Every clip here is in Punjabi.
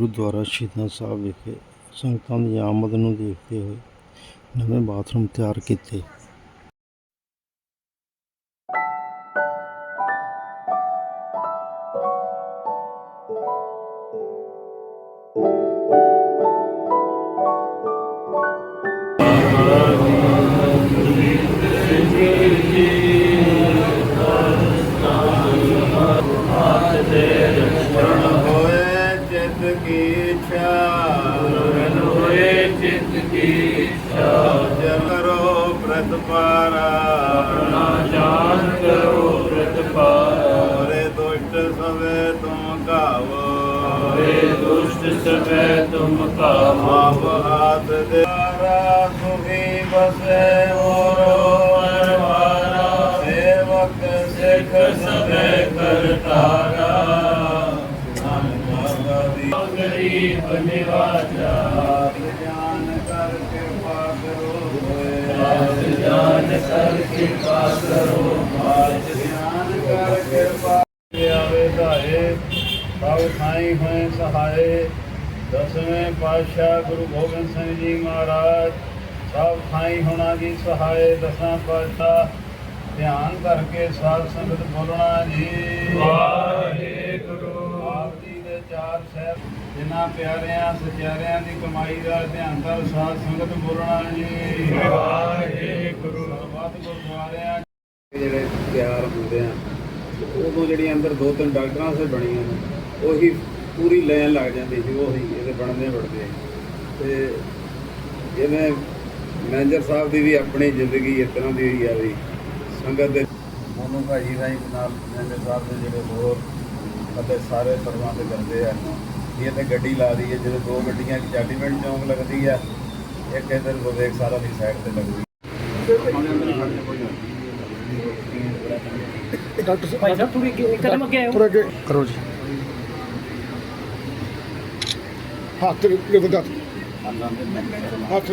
ਗੁਰਦੁਆਰਾ ਸ਼ਹੀਦਾਂ ਸਾਹਿਬ ਵਿਖੇ ਸੰਗਤਾਂ ਦੀ ਆਮਦ ਨੂੰ ਦੇਖਦੇ ਹੋਏ ਨਵੇਂ ਬਾਥਰੂਮ ਤਿਆਰ ਕੀਤੇ। ਨਾ ਜਾਣ ਕਰੋ ਪ੍ਰਤਪਾਰਾ ਹੋਰੇ ਦੁਸ਼ਟ ਸਵੇ ਤੁਮ ਕਾਵੋ ਵੇ ਦੁਸ਼ਟ ਸਭੈ ਤੁਮ ਕਾਮੋ ਆਪ ਹਾਥ ਦੇ ਰਾ ਸੁਖੀ ਬਸੇ ਮੋਰੋ ਪਰਵਾਰਾ। ਸੇਵਕ ਸਿੱਖ ਸਵੇ ਕਰਤਾਰਾ ਨਾਨਕ ਬਾਬਾ ਦੀ ਗਰੀਬ ਨਿਵਾਜਾ। ਗਿਆਨ ਕਰ ਕਿਰਪਾ ਕਰੋ ਆਸ ਜਾਨ ਕਰ ਕਿਰਪਾ ਕਰੋ ਆਜ ਧਿਆਨ ਕਰ ਕਿਰਪਾ ਆਵੇ ਧਾਏ ਸਭ ਥਾਈ ਹੋਏ ਸਹਾਏ ਦਸਵੇਂ ਪਾਤਸ਼ਾਹ ਗੁਰੂ ਗੋਬਿੰਦ ਸਿੰਘ ਜੀ ਮਹਾਰਾਜ ਸਭ ਥਾਈ ਹੋਣਾ ਜੀ ਸਹਾਏ ਦਸਾਂ ਪਾਤਸ਼ਾਹ ਧਿਆਨ ਕਰਕੇ ਸਾਧ ਸੰਗਤ ਬੋਲਣਾ ਜੀ। ਵਾਹਿਗੁਰੂ। ਚਾਰ ਸਹਿਬ ਜਿਨ੍ਹਾਂ ਪਿਆਰਿਆਂ ਸਚਿਆਰਿਆਂ ਦੀ ਕਮਾਈ ਦਾ ਧਿਆਨ ਕਰ ਸਾਧ ਸੰਗਤ ਬੋਲਣਾ ਜੀ। ਵਾਹਿਗੁਰੂ। ਗੁਰਦੁਆਰਿਆਂ ਜਿਹੜੇ ਤਿਆਰ ਹੁੰਦੇ ਆ ਉਦੋਂ ਜਿਹੜੀਆਂ ਅੰਦਰ ਦੋ ਤਿੰਨ ਡਾਕਟਰਾਂ ਸੇ ਬਣੀਆਂ ਨੇ ਉਹੀ ਪੂਰੀ ਲਾਈਨ ਲੱਗ ਜਾਂਦੀ ਸੀ ਉਹੀ ਇਹਦੇ ਬਣਦੇ ਬਣਦੇ ਤੇ ਜਿਵੇਂ ਮੈਨੇਜਰ ਸਾਹਿਬ ਦੀ ਵੀ ਆਪਣੀ ਜ਼ਿੰਦਗੀ ਇਸ ਤਰ੍ਹਾਂ ਦੀ ਹੋਈ ਆ ਵੀ ਸੰਗਤ ਦੇ ਮੋਨੂ ਭਾਜੀ ਦਾ ਇੱਕ ਨਾਲ ਮੈਨੇਜਰ ਸਾਹਿਬ ਦੇ ਜਿਹੜੇ ਹੋਰ ਅਤੇ ਸਾਰੇ ਸਰਵਾਂ ਤੇ ਕਰਦੇ ਆ। ਇਹ ਤੇ ਗੱਡੀ ਲਾ ਦੀ ਹੈ ਜਦੋਂ ਦੋ ਗੱਡੀਆਂ ਇੱਕ ਚਾਟੀਮੈਂਟ ਚੌਂਕ ਲੱਗਦੀ ਆ ਇੱਕ ਇਧਰ ਵਿਵੇਕ ਸਾਰਾ ਦੀ ਸਾਈਡ ਤੇ ਲੱਗਦੀ। ਡਾਕਟਰ ਸਾਹਿਬ ਭਾਈ ਸਾਹਿਬ ਥੋੜੀ ਇੱਕ ਕਦਮ ਅੱਗੇ ਆਓ ਥੋੜਾ ਅੱਗੇ ਕਰੋ ਜੀ। ਹੱਥ ਦੇ ਵਧਾ ਹੱਥ।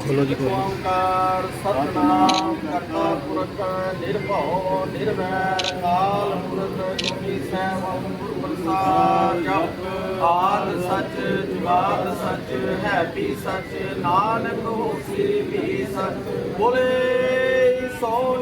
ਖੋਲੋ ਜੀ ਖੋਲੋ ਓੰਕਾਰ ਸਤਨਾਮ ਕਰਤਾ ਪੁਰਖ ਨਿਰਭਉ ਨਿਰਵੈਰ ਕਾਲ ਮੂਰਤ ਸੈਭੰ ਪ੍ਰਸਾਦ ਜਪ ਆਦ ਸੱਚ ਜੁਗਾਦ ਸੱਚ ਹੈ ਵੀ ਸੱਚ ਨਾਨਕ ਹੋਸੀ ਵੀ ਸੱਚ ਬੋਲੇ ਸੋ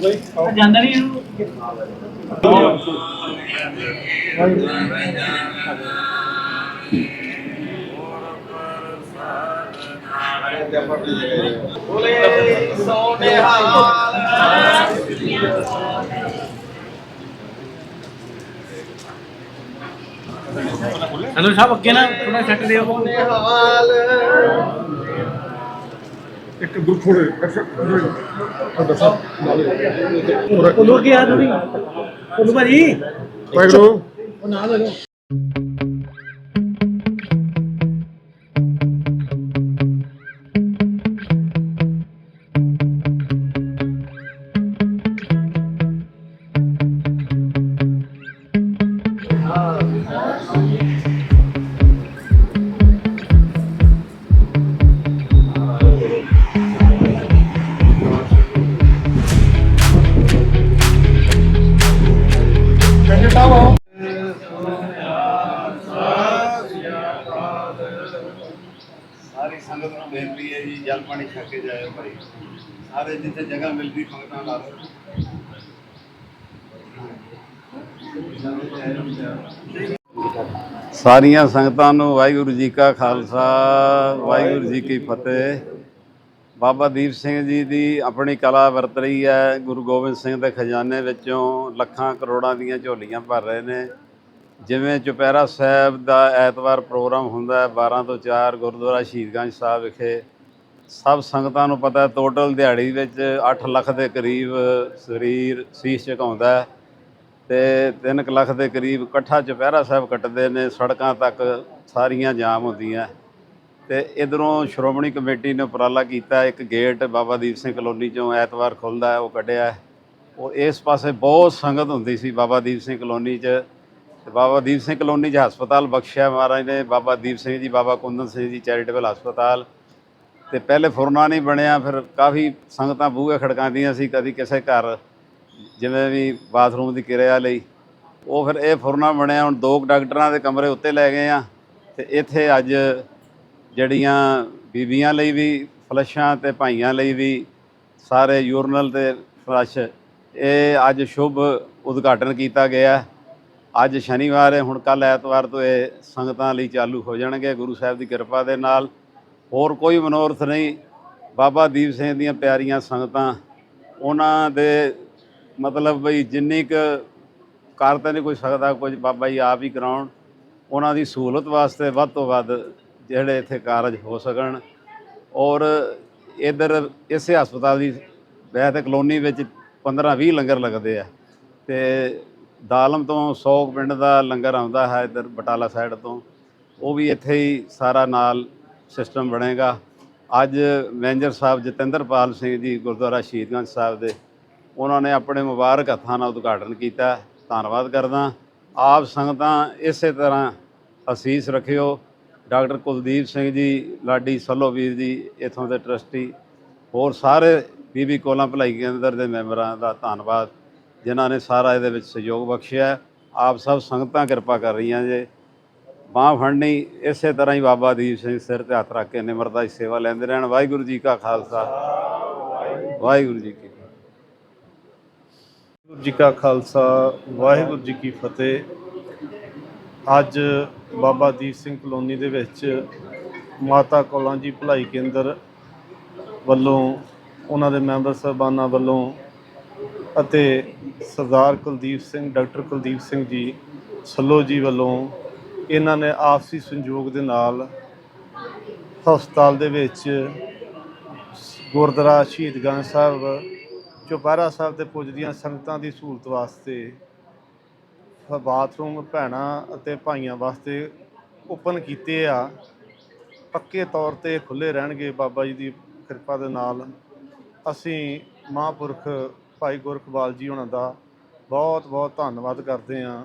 ਜਾਂਦਾ ਨਹੀਂ ਇਹਨੂੰ। ਬੋਲੇ ਸੋ ਨਿਹਾਲ ਹਲੋ ਸਾਹਿਬ ਅੱਗੇ ਨਾ ਥੋੜਾ ਸੈੱਟ ਦਿਓ। ਨਿਹਾਲ ਇੱਕ ਗਰੁੱਪ ਥੋੜੇ ਦੱਸੋ। ਉਹਨੂੰ ਅੱਗੇ ਆ ਥੋੜੀ ਉਹਨੂੰ ਭਾਜੀ। ਵਾਹਿਗੁਰੂ ਉਹ ਨਾਲ ਲੈ ਲਓ ਸਾਰੇ ਜਿੱਥੇ ਜਗ੍ਹਾ ਮਿਲਦੀ ਪੰਗਤਾਂ ਲਾ ਲਓ ਸਾਰੀਆਂ ਸੰਗਤਾਂ ਨੂੰ ਵਾਹਿਗੁਰੂ ਜੀ ਕਾ ਖਾਲਸਾ, ਵਾਹਿਗੁਰੂ ਜੀ ਕੀ ਫਤਿਹ। ਬਾਬਾ ਦੀਪ ਸਿੰਘ ਜੀ ਦੀ ਆਪਣੀ ਕਲਾ ਵਰਤ ਰਹੀ ਹੈ। ਗੁਰੂ ਗੋਬਿੰਦ ਸਿੰਘ ਦੇ ਖਜ਼ਾਨੇ ਵਿੱਚੋਂ ਲੱਖਾਂ ਕਰੋੜਾਂ ਦੀਆਂ ਝੋਲੀਆਂ ਭਰ ਰਹੇ ਨੇ। ਜਿਵੇਂ ਚੁਪਹਿਰਾ ਸਾਹਿਬ ਦਾ ਐਤਵਾਰ ਪ੍ਰੋਗਰਾਮ ਹੁੰਦਾ ਹੈ 12 ਤੋਂ 4 ਗੁਰਦੁਆਰਾ ਸ਼ਹੀਦਗੰਜ ਸਾਹਿਬ ਵਿਖੇ। ਸਭ ਸੰਗਤਾਂ ਨੂੰ ਪਤਾ ਟੋਟਲ ਦਿਹਾੜੀ ਵਿੱਚ 8 ਲੱਖ ਦੇ ਕਰੀਬ ਸਰੀਰ ਸੀਸ ਝੁਕਾਉਂਦਾ ਹੈ ਤੇ 3 ਲੱਖ ਦੇ ਕਰੀਬ ਇਕੱਠਾ ਚੁਪਹਿਰਾ ਸਾਹਿਬ ਕੱਟਦੇ ਨੇ, ਸੜਕਾਂ ਤੱਕ ਸਾਰੀਆਂ ਜਾਮ ਹੁੰਦੀਆਂ। ਤੇ ਇਧਰੋਂ ਸ਼੍ਰੋਮਣੀ ਕਮੇਟੀ ਨੇ ਉਪਰਾਲਾ ਕੀਤਾ, ਇੱਕ ਗੇਟ ਬਾਬਾ ਦੀਪ ਸਿੰਘ ਕਲੋਨੀ ਚੋਂ ਐਤਵਾਰ ਖੁੱਲਦਾ ਉਹ ਕੱਢਿਆ ਉਹ ਇਸ ਪਾਸੇ ਬਹੁਤ ਸੰਗਤ ਹੁੰਦੀ ਸੀ ਬਾਬਾ ਦੀਪ ਸਿੰਘ ਕਲੋਨੀ 'ਚ। ਤੇ ਬਾਬਾ ਦੀਪ ਸਿੰਘ ਕਲੋਨੀ 'ਚ ਹਸਪਤਾਲ ਬਖਸ਼ਿਆ ਮਹਾਰਾਜ ਨੇ, ਬਾਬਾ ਦੀਪ ਸਿੰਘ ਜੀ, ਬਾਬਾ ਕੁੰਦਨ ਸਿੰਘ ਜੀ ਚੈਰੀਟੇਬਲ ਹਸਪਤਾਲ। ਤੇ ਪਹਿਲੇ ਫੁਰਨਾ ਨਹੀਂ ਬਣਿਆ, ਫਿਰ ਕਾਫੀ ਸੰਗਤਾਂ ਬੂਹੇ ਖੜਕਾਉਂਦੀਆਂ ਸੀ, ਕਦੀ ਕਿਸੇ ਘਰ ਜਿਵੇਂ ਵੀ ਬਾਥਰੂਮ ਦੀ ਕਿਰਿਆ ਲਈ। ਉਹ ਫਿਰ ਇਹ ਫੁਰਨਾ ਬਣਿਆ, ਹੁਣ ਦੋ ਕੁ ਡਾਕਟਰਾਂ ਦੇ ਕਮਰੇ ਉੱਤੇ ਲੈ ਗਏ ਆ ਤੇ ਇੱਥੇ ਅੱਜ ਜਿਹੜੀਆਂ ਬੀਬੀਆਂ ਲਈ ਵੀ, ਫਲਸ਼ਾਂ ਤੇ ਭਾਈਆਂ ਲਈ ਵੀ ਸਾਰੇ ਯੂਰਨਲ ਤੇ ਫਲਸ਼, ਇਹ ਅੱਜ ਸ਼ੁਭ ਉਦਘਾਟਨ ਕੀਤਾ ਗਿਆ। ਅੱਜ ਸ਼ਨੀਵਾਰ ਹੈ, ਹੁਣ ਕੱਲ ਐਤਵਾਰ ਤੋਂ ਇਹ ਸੰਗਤਾਂ ਲਈ ਚਾਲੂ ਹੋ ਜਾਣਗੇ, ਗੁਰੂ ਸਾਹਿਬ ਦੀ ਕਿਰਪਾ ਦੇ ਨਾਲ। ਹੋਰ ਕੋਈ ਮਨੋਰਥ ਨਹੀਂ। ਬਾਬਾ ਦੀਪ ਸਿੰਘ ਦੀਆਂ ਪਿਆਰੀਆਂ ਸੰਗਤਾਂ, ਉਹਨਾਂ ਦੇ ਮਤਲਬ ਬਈ ਜਿੰਨੀ ਕੁ ਕਰ ਤਾਂ ਨਹੀਂ ਕੋਈ ਸਕਦਾ, ਕੁਝ ਬਾਬਾ ਜੀ ਆਪ ਹੀ ਕਰਾਉਣ। ਉਹਨਾਂ ਦੀ ਸਹੂਲਤ ਵਾਸਤੇ ਵੱਧ ਤੋਂ ਵੱਧ ਜਿਹੜੇ ਇੱਥੇ ਕਾਰਜ ਹੋ ਸਕਣ। ਔਰ ਇਧਰ ਇਸੇ ਹਸਪਤਾਲ ਦੀ ਵੈਸੇ ਤਾਂ ਕਲੋਨੀ ਵਿੱਚ 15 20 ਲੰਗਰ ਲੱਗਦੇ ਆ। ਤੇ ਦਾਲਮ ਤੋਂ 100 ਪਿੰਡ ਦਾ ਲੰਗਰ ਆਉਂਦਾ ਹੈ ਇਧਰ ਬਟਾਲਾ ਸਾਈਡ ਤੋਂ। ਉਹ ਵੀ ਇੱਥੇ ਹੀ ਸਾਰਾ ਨਾਲ ਸਿਸਟਮ ਬਣੇਗਾ। ਅੱਜ ਮੈਨੇਜਰ ਸਾਹਿਬ ਜਤਿੰਦਰਪਾਲ ਸਿੰਘ ਜੀ ਗੁਰਦੁਆਰਾ ਸ਼ਹੀਦਗੰਜ ਸਾਹਿਬ ਦੇ, ਉਹਨਾਂ ਨੇ ਆਪਣੇ ਮੁਬਾਰਕ ਹੱਥਾਂ ਨਾਲ ਉਦਘਾਟਨ ਕੀਤਾ। ਧੰਨਵਾਦ ਕਰਦਾ। ਆਪ ਸੰਗਤਾਂ ਇਸੇ ਤਰ੍ਹਾਂ ਅਸੀਸ ਰੱਖਿਓ। ਡਾਕਟਰ ਕੁਲਦੀਪ ਸਿੰਘ ਜੀ, ਲਾਡੀ ਸੱਲੋ ਵੀਰ ਜੀ, ਇਥੋਂ ਦੇ ਟਰਸਟੀ, ਹੋਰ ਸਾਰੇ ਬੀਬੀ ਕੋਲਾਂ ਭਲਾਈ ਕੇਂਦਰ ਦੇ ਮੈਂਬਰਾਂ ਦਾ ਧੰਨਵਾਦ, ਜਿਨ੍ਹਾਂ ਨੇ ਸਾਰਾ ਇਹਦੇ ਵਿੱਚ ਸਹਿਯੋਗ ਬਖਸ਼ਿਆ। ਆਪ ਸਭ ਸੰਗਤਾਂ ਕਿਰਪਾ ਕਰ ਰਹੀਆਂ ਜੇ। ਬਾਂਹ ਫੜਨੀ, ਇਸੇ ਤਰ੍ਹਾਂ ਹੀ ਬਾਬਾ ਦੀਪ ਸਿੰਘ ਸਿਰ ਤੇ ਹੱਥ ਰੱਖ ਕੇ ਨਿਮਰਤਾ ਦੀ ਸੇਵਾ ਲੈਂਦੇ ਰਹਿਣ। ਵਾਹਿਗੁਰੂ ਜੀ ਕਾ ਖਾਲਸਾ। ਵਾਹਿਗੁਰੂ ਜੀ ਕੀ ਵਾਹਿਗੁਰੂ ਜੀ ਕਾ ਖਾਲਸਾ, ਵਾਹਿਗੁਰੂ ਜੀ ਕੀ ਫਤਿਹ। ਅੱਜ ਬਾਬਾ ਦੀਪ ਸਿੰਘ ਕਲੋਨੀ ਦੇ ਵਿੱਚ ਮਾਤਾ ਕੌਲਾਂ ਜੀ ਭਲਾਈ ਕੇਂਦਰ ਵੱਲੋਂ, ਉਹਨਾਂ ਦੇ ਮੈਂਬਰ ਸਾਹਿਬਾਨਾਂ ਵੱਲੋਂ ਅਤੇ ਸਰਦਾਰ ਕੁਲਦੀਪ ਸਿੰਘ, ਡਾਕਟਰ ਕੁਲਦੀਪ ਸਿੰਘ ਜੀ, ਸੱਲੋ ਜੀ ਵੱਲੋਂ ਇਹਨਾਂ ਨੇ ਆਪਸੀ ਸੰਯੋਗ ਦੇ ਨਾਲ ਹਸਪਤਾਲ ਦੇ ਵਿੱਚ ਗੁਰਦੁਆਰਾ ਸ਼ਹੀਦਗੰਜ ਸਾਹਿਬ, ਚੁਪਹਿਰਾ ਸਾਹਿਬ ਤੇ ਪੁੱਜਦੀਆਂ ਸੰਗਤਾਂ ਦੀ ਸਹੂਲਤ ਵਾਸਤੇ ਬਾਥਰੂਮ ਭੈਣਾਂ ਅਤੇ ਭਾਈਆਂ ਵਾਸਤੇ ਓਪਨ ਕੀਤੇ ਆ। ਪੱਕੇ ਤੌਰ ਤੇ ਖੁੱਲੇ ਰਹਿਣਗੇ, ਬਾਬਾ ਜੀ ਦੀ ਕਿਰਪਾ ਦੇ ਨਾਲ। ਅਸੀਂ ਮਹਾਂਪੁਰਖ ਭਾਈ ਗੁਰਕਬਾਲ ਜੀ ਉਹਨਾਂ ਦਾ ਬਹੁਤ ਬਹੁਤ ਧੰਨਵਾਦ ਕਰਦੇ ਹਾਂ।